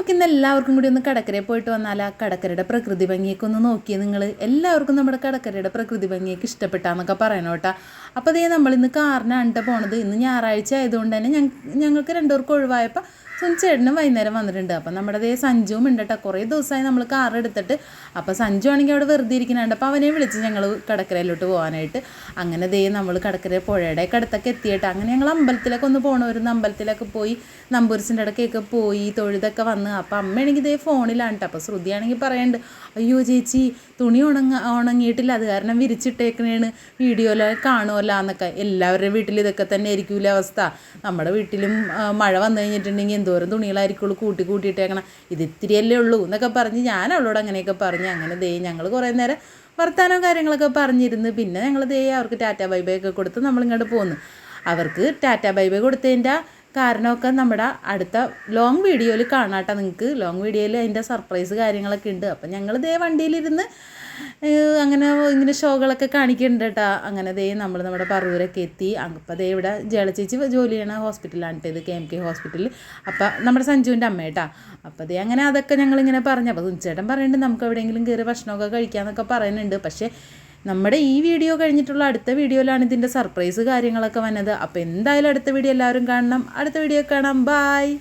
നമുക്കിന്ന് എല്ലാവർക്കും കൂടി ഒന്ന് കടക്കരയിൽ പോയിട്ട് വന്നാൽ ആ കടക്കരയുടെ പ്രകൃതി ഭംഗിയൊക്കെ ഒന്ന് നോക്കി നിങ്ങൾ എല്ലാവർക്കും നമ്മുടെ കടക്കരയുടെ പ്രകൃതി ഭംഗിയൊക്കെ ഇഷ്ടപ്പെട്ടാന്നൊക്കെ പറയണം കേട്ടോ. അപ്പോൾ അതേ നമ്മളിന്ന് കാറിനാണ് ട്ടോ പോണത്. ഇന്ന് ഞായറാഴ്ച ആയതുകൊണ്ട് തന്നെ ഞങ്ങൾക്ക് രണ്ടുപേർക്കും ഒഴിവായപ്പോൾ സുനിച്ചേട്ടനും വൈകുന്നേരം വന്നിട്ടുണ്ട്. അപ്പം നമ്മുടെ ദേ സഞ്ജുവും ഉണ്ട് കേട്ടോ കുറേ ദിവസമായി നമ്മൾ കാർ എടുത്തിട്ട്. അപ്പോൾ സഞ്ജു ആണെങ്കിൽ അവിടെ വെറുതെ ഇരിക്കുന്നുണ്ട്. അപ്പോൾ അവനെ വിളിച്ച് ഞങ്ങൾ കടക്കരയിലോട്ട് പോകാനായിട്ട്. അങ്ങനെ ദേ നമ്മൾ കടക്കര പുഴയുടെ അടുത്തൊക്കെ എത്തിയിട്ട്. അങ്ങനെ ഞങ്ങൾ അമ്പലത്തിലൊക്കെ ഒന്ന് പോകണമായിരുന്നു അമ്പലത്തിലൊക്കെ പോയി. നമ്പൂരിസിന്റെ ഇടയ്ക്കൊക്കെ പോയി തൊഴുതൊക്കെ വന്ന്. അപ്പോൾ അമ്മയാണെങ്കിൽ ദേ ഫോണിലാണ് കേട്ടോ അപ്പോൾ ശ്രുതിയാണെങ്കിൽ പറയുന്നുണ്ട് അയ്യോ ചേച്ചി തുണി ഉണങ്ങ ഉണങ്ങിയിട്ടില്ല. അത് കാരണം വിരിച്ചിട്ടേക്കണേണ്. വീഡിയോയിൽ കാണുമല്ലോ എന്നൊക്കെ. എല്ലാവരുടെയും വീട്ടിൽ ഇതൊക്കെ തന്നെ ആയിരിക്കില്ല അവസ്ഥ. നമ്മുടെ വീട്ടിലും മഴ വന്നു കഴിഞ്ഞിട്ടുണ്ടെങ്കിൽ എന്തോരം തുണികളായിരിക്കുള്ളൂ കൂട്ടി കൂട്ടിയിട്ടേക്കണം. ഇത് ഇത്തിരിയല്ലേ ഉള്ളൂ എന്നൊക്കെ പറഞ്ഞ് ഞാൻ അവളോട് അങ്ങനെയൊക്കെ പറഞ്ഞ് അങ്ങനെ ദേ ഞങ്ങൾ കുറേ നേരം വർത്തമാനവും കാര്യങ്ങളൊക്കെ പറഞ്ഞിരുന്ന്. പിന്നെ ഞങ്ങൾ ദേ അവർക്ക് ടാറ്റ ബൈ ബൈ ഒക്കെ കൊടുത്ത് നമ്മളിങ്ങോട്ട് പോന്നു. അവർക്ക് ടാറ്റ ബൈ ബൈ കൊടുത്തതിന്റെ കാരണമൊക്കെ നമ്മുടെ അടുത്ത ലോങ് വീഡിയോയിൽ കാണാട്ടോ നിങ്ങൾക്ക്. ലോങ് വീഡിയോയിൽ അതിന്റെ സർപ്രൈസ് കാര്യങ്ങളൊക്കെ ഉണ്ട്. അപ്പം ഞങ്ങൾ ദേ വണ്ടിയിലിരുന്ന് അങ്ങനെ ഇങ്ങനെ ഷോകളൊക്കെ കാണിക്കുന്നുണ്ട് കേട്ടോ അങ്ങനെ ദേ നമ്മൾ നമ്മുടെ പറവൂരൊക്കെ എത്തി. അപ്പം ദേ ഇവിടെ ജലചേച്ചി ജോലി ചെയ്യണ ഹോസ്പിറ്റലാണ് ഇത് കെ എം കെ ഹോസ്പിറ്റലിൽ അപ്പം നമ്മുടെ സഞ്ജുവിന്റെ അമ്മ കേട്ടാ അപ്പം ദേ അങ്ങനെ അതൊക്കെ ഞങ്ങളിങ്ങനെ പറഞ്ഞു. അപ്പോൾ ചേട്ടൻ പറയുന്നുണ്ട് നമുക്ക് എവിടെയെങ്കിലും കയറി ഭക്ഷണമൊക്കെ കഴിക്കാമെന്നൊക്കെ പറയുന്നുണ്ട്. പക്ഷേ നമ്മുടെ ഈ വീഡിയോ കഴിഞ്ഞിട്ടുള്ള അടുത്ത വീഡിയോയിലാണ് ഇതിന്റെ സർപ്രൈസ് കാര്യങ്ങളൊക്കെ വന്നത്. അപ്പോൾ എന്തായാലും അടുത്ത വീഡിയോ എല്ലാവരും കാണണം. അടുത്ത വീഡിയോ കാണാം. ബായ്